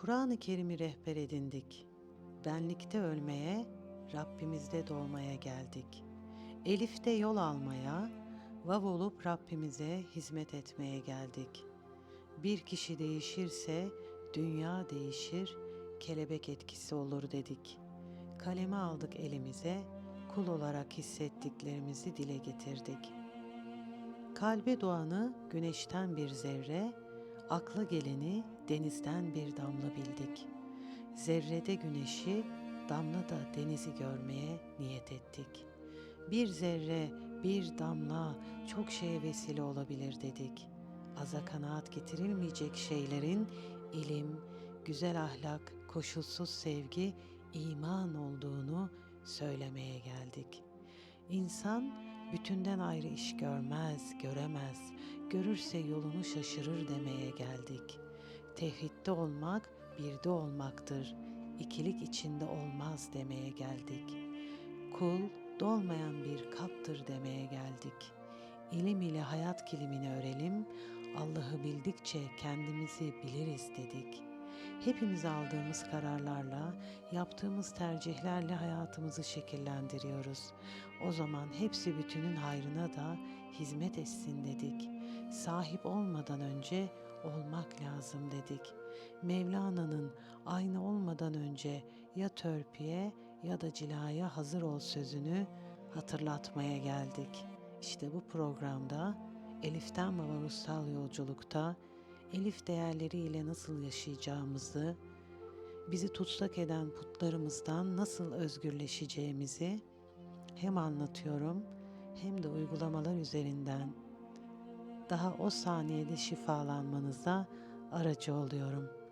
Kur'an-ı Kerim'i rehber edindik. Benlikte ölmeye, Rabbimizde doğmaya geldik. Elif'te yol almaya, vav olup Rabbimize hizmet etmeye geldik. Bir kişi değişirse dünya değişir, kelebek etkisi olur dedik. Kaleme aldık elimize, kul olarak hissettiklerimizi dile getirdik. Kalbe doğanı güneşten bir zerre, akla geleni denizden bir damla bildik. Zerrede güneşi, damlada denizi görmeye niyet ettik. Bir zerre, bir damla çok şeye vesile olabilir dedik. Aza kanaat getirilmeyecek şeylerin ilim, güzel ahlak, koşulsuz sevgi, iman olduğunu söylemeye geldik. İnsan bütünden ayrı iş görmez, göremez. Görürse yolunu şaşırır demeye geldik. Tevhidde olmak birde olmaktır. İkilik içinde olmaz demeye geldik. Kul dolmayan bir kaptır demeye geldik. İlim ile hayat kilimini örelim, Allah'ı bildikçe kendimizi biliriz dedik. Hepimiz aldığımız kararlarla, yaptığımız tercihlerle hayatımızı şekillendiriyoruz. O zaman hepsi bütünün hayrına da hizmet etsin dedik. Sahip olmadan önce olmak lazım dedik. Mevlana'nın aynı olmadan önce ya törpüye ya da cilaya hazır ol sözünü hatırlatmaya geldik. İşte bu programda Elif'ten Baba Ruhsal Yolculukta Elif değerleriyle nasıl yaşayacağımızı, bizi tutsak eden putlarımızdan nasıl özgürleşeceğimizi hem anlatıyorum hem de uygulamalar üzerinden daha o saniyede şifalanmanıza aracı oluyorum.''